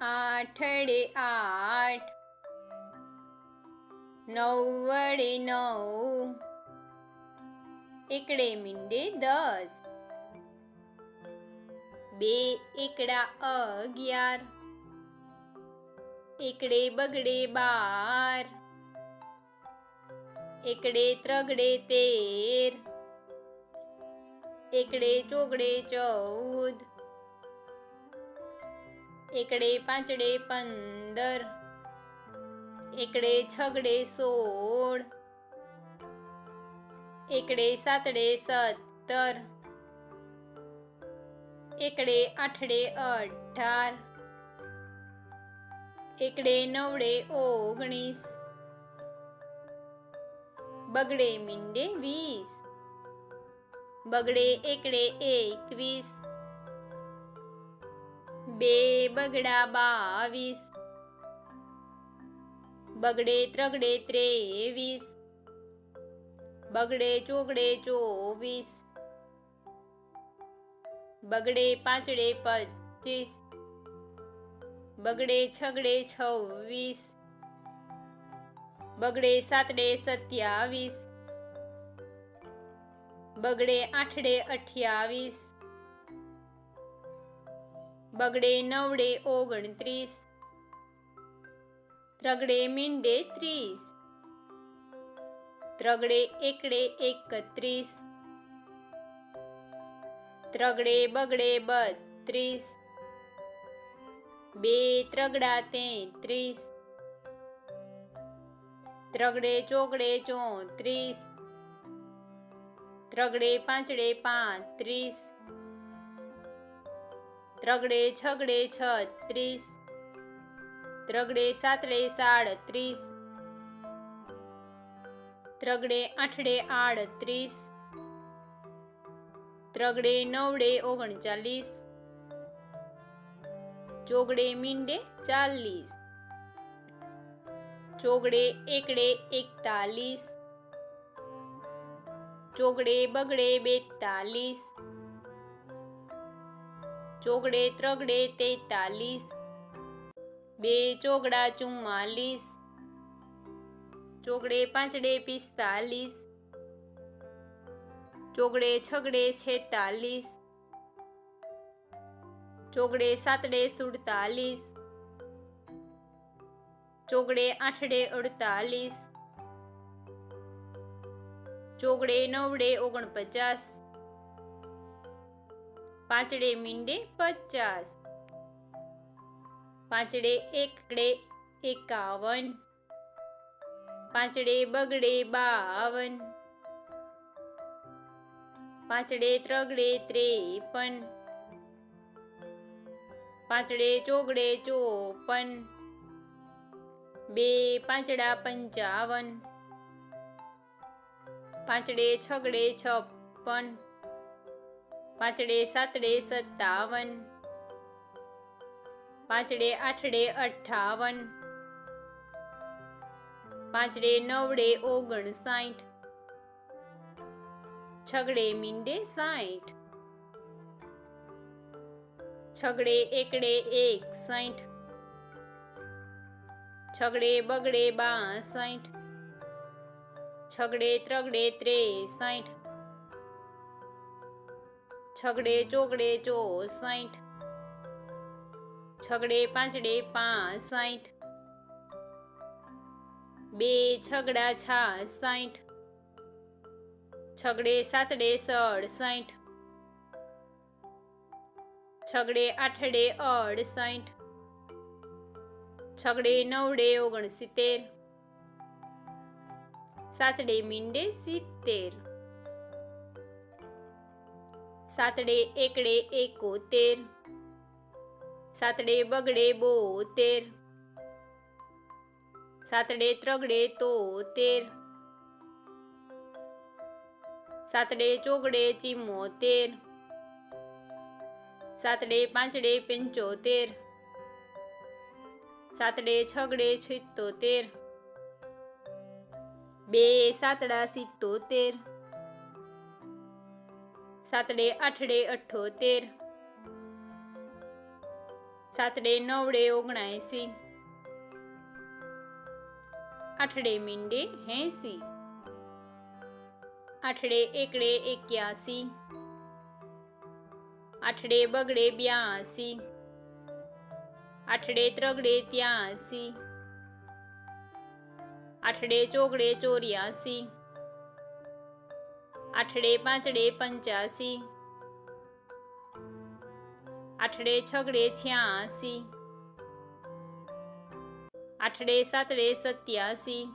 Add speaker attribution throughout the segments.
Speaker 1: આઠડે આઠ. નવ્વડે નવ. એકડે મીંડે દસ. બે એકડા અગિયાર. એકડે બગડે બાર. એકડે ત્રગડે તેર. એકડે ચોગડે ચૌદ. એકડે પાંચડે પંદર, એકડે છગડે સોળ, એકડે સાતડે સત્તર, એકડે આઠડે અઢાર, એકડે નવડે ઓગણીસ, બગડે મીંડે વીસ, બગડે એકડે એકવીસ બે બગડા બાવીસ. બગડે ત્રગડે ત્રેવીસ. બગડે ચોગડે ચોવીસ. બગડે પાંચડે પચીસ. બગડે છગડે છવ્વીસ. બગડે સાતડે સત્યાવીસ. બગડે આઠડે અઠ્યાવીસ. બગડે નવડે ઓગણત્રીસ. ત્રગડે મીંડે ત્રીસ. ત્રગડે એકડે એકત્રીસ. ત્રગડે બગડે બત્રીસ. બે ત્રગડા તેત્રીસ. ત્રગડે ચોગડે ચોત્રીસ. ત્રગડે પાંચડે પાંત્રીસ. ત્રગડે છગડે છ ત્રીસ ત્રગડે સાતડે સાડ ત્રીસ ત્રગડે આઠડે આડ ત્રીસ ત્રગડે નવડે ઓગણચાલીસ, ચોગડે મીંડે ચાલીસ, ચોગડે એકડે એકતાલીસ, ચોગડે બગડે બેતાલીસ ચોગડે ત્રગડે તેતાલીસ. બે ચોગડા ચુમ્માલીસ. ચોગડે પાંચડે પિસ્તાલીસ. ચોગડે છગડે છેતાલીસ. ચોગડે સાતડે સુડતાલીસ. ચોગડે આઠડે અડતાલીસ. ચોગડે નવડે ઓગણપચાસ. પાંચડે મીંડે પચાસ. પાંચડે એકડે એકાવન. પાંચડે બગડે બાવન. પાંચડે ત્રગડે ત્રેપન. પાંચડે ચોગડે ચોપન. બે પાંચડા પંચાવન. પાંચડે છગડે છપ્પન. પાંચડે સાતડે સત્તાવન. પાંચડે આઠડે અઠ્ઠાવન. પાંચડે નવડે ઓગણસાઠ. છગડે મીંડે સાઠ. છગડે એકડે એકસાઠ. છગડે બગડે બાસઠ. છગડે ત્રગડે ત્રેસાઠ. છગડે ચોગડે ચોસાઠ છગડે પાંચડે પાંચ સાઠ બે છગડા છાસઠ છગડે સાતડે સડસઠ છગડે આઠડે અડસઠ છગડે નવડે ઓગણસિત્તેર. સાતડે મીંડે સિત્તેર. સાતડે એકડે એકોતેર. સાતડે બગડે બોતેર. સાતડે ત્રગડે તોતેર. સાતડે ચોગડે ચિમોતેર. સાતડે પાંચડે પંચોતેર. સાતડે છગડે છિત્તોતેર. બે સાતડા સિત્તોતેર. સાતડે આઠડે અઠ્ઠોતેર સાતડે નવડે ઓગણાએંસી. આઠડે મીંડે એંસી. આઠડે એકડે એક્યાસી. આઠડે બગડે બ્યાસી. આઠડે ત્રગડે ત્યાસી. આઠડે ચોગડે ચોર્યાસી. આઠડે પાંચડે પંચ્યાસી. આઠડે છગડે છ્યાસી. આઠડે સાતડે સત્યાસી.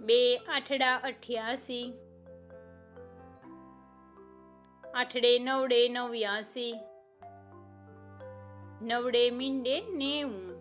Speaker 1: બે આઠડા અઠ્યાસી. આઠડે નવડે નવ્યાસી. નવડે મીંડે નેવું.